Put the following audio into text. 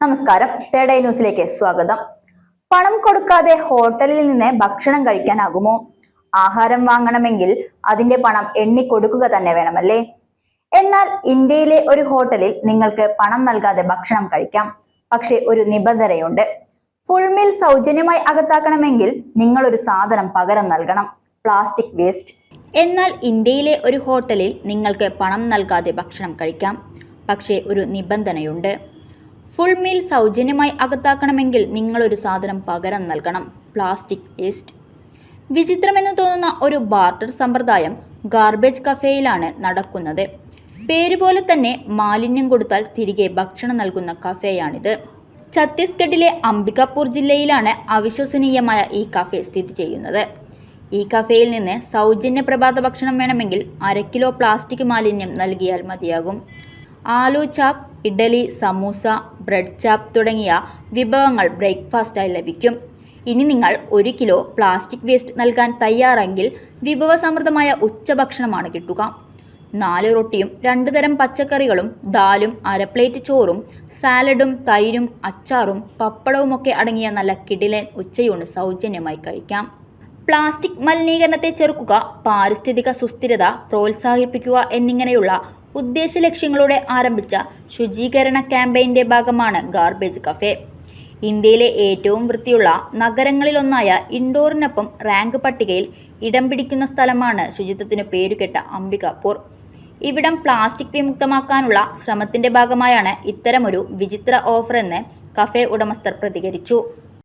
നമസ്കാരം. തേടൈ ന്യൂസിലേക്ക് സ്വാഗതം. പണം കൊടുക്കാതെ ഹോട്ടലിൽ നിന്ന് ഭക്ഷണം കഴിക്കാനാകുമോ? ആഹാരം വാങ്ങണമെങ്കിൽ അതിന്റെ പണം എണ്ണിക്കൊടുക്കുക തന്നെ വേണമല്ലേ? എന്നാൽ ഇന്ത്യയിലെ ഒരു ഹോട്ടലിൽ നിങ്ങൾക്ക് പണം നൽകാതെ ഭക്ഷണം കഴിക്കാം. പക്ഷെ ഒരു നിബന്ധനയുണ്ട്. ഫുൾ മീൽ സൗജന്യമായി അകത്താക്കണമെങ്കിൽ നിങ്ങൾ ഒരു സാധനം പകരം നൽകണം. പ്ലാസ്റ്റിക് വേസ്റ്റ് എന്നാൽ ഇന്ത്യയിലെ ഒരു ഹോട്ടലിൽ നിങ്ങൾക്ക് പണം നൽകാതെ ഭക്ഷണം കഴിക്കാം. പക്ഷേ ഒരു നിബന്ധനയുണ്ട്. ഫുൾ മീൽ സൗജന്യമായി അകത്താക്കണമെങ്കിൽ നിങ്ങളൊരു സാധനം പകരം നൽകണം. പ്ലാസ്റ്റിക് വേസ്റ്റ് വിചിത്രമെന്ന് തോന്നുന്ന ഒരു ബാർട്ടർ സമ്പ്രദായം ഗാർബേജ് കഫേയിലാണ് നടക്കുന്നത്. പേര് പോലെ തന്നെ മാലിന്യം കൊടുത്താൽ തിരികെ ഭക്ഷണം നൽകുന്ന കഫേയാണിത് ഛത്തീസ്ഗഡിലെ അംബികാപൂർ ജില്ലയിലാണ് അവിശ്വസനീയമായ ഈ കഫേ സ്ഥിതി ചെയ്യുന്നത്. ഈ കഫേയിൽ നിന്ന് സൗജന്യ പ്രഭാത ഭക്ഷണം വേണമെങ്കിൽ അര കിലോ പ്ലാസ്റ്റിക് മാലിന്യം നൽകിയാൽ മതിയാകും. Aloo chop idli samosa bread chop തുടങ്ങിയ വിഭവങ്ങൾ ബ്രേക്ക്ഫാസ്റ്റായി ലഭിക്കും. ഇനി നിങ്ങൾ ഒരു കിലോ പ്ലാസ്റ്റിക് വേസ്റ്റ് നൽകാൻ തയ്യാറെങ്കിൽ വിഭവസമൃദ്ധമായ ഉച്ചഭക്ഷണമാണ് കിട്ടുക. നാല് റൊട്ടിയും രണ്ട് തരം പച്ചക്കറികളും ദാലും അര പ്ലേറ്റ് ചോറും സാലഡും തൈരും അച്ചാറും പപ്പടവും ഒക്കെ അടങ്ങിയ നല്ല കിടിലൻ ഉച്ചയൂണ് സൗജന്യമായി കഴിക്കാം. പ്ലാസ്റ്റിക് മലിനീകരണത്തെ ചെറുക്കുക പാരിസ്ഥിതിക സുസ്ഥിരത പ്രോത്സാഹിപ്പിക്കുക എന്നിങ്ങനെയുള്ള ഉദ്ദേശ ലക്ഷ്യങ്ങളോടെ ആരംഭിച്ച ശുചീകരണ ക്യാമ്പയിന്റെ ഭാഗമാണ് ഗാർബേജ് കഫേ. ഇന്ത്യയിലെ ഏറ്റവും വൃത്തിയുള്ള നഗരങ്ങളിലൊന്നായ ഇൻഡോറിനൊപ്പം റാങ്ക് പട്ടികയിൽ ഇടം പിടിക്കുന്ന സ്ഥലമാണ് ശുചിത്വത്തിന് പേരുകെട്ട അംബികാപൂർ. ഇവിടം പ്ലാസ്റ്റിക് വിമുക്തമാക്കാനുള്ള ശ്രമത്തിന്റെ ഭാഗമായാണ് ഇത്തരമൊരു വിചിത്ര ഓഫറെന്ന് കഫേ ഉടമസ്ഥർ പ്രതികരിച്ചു.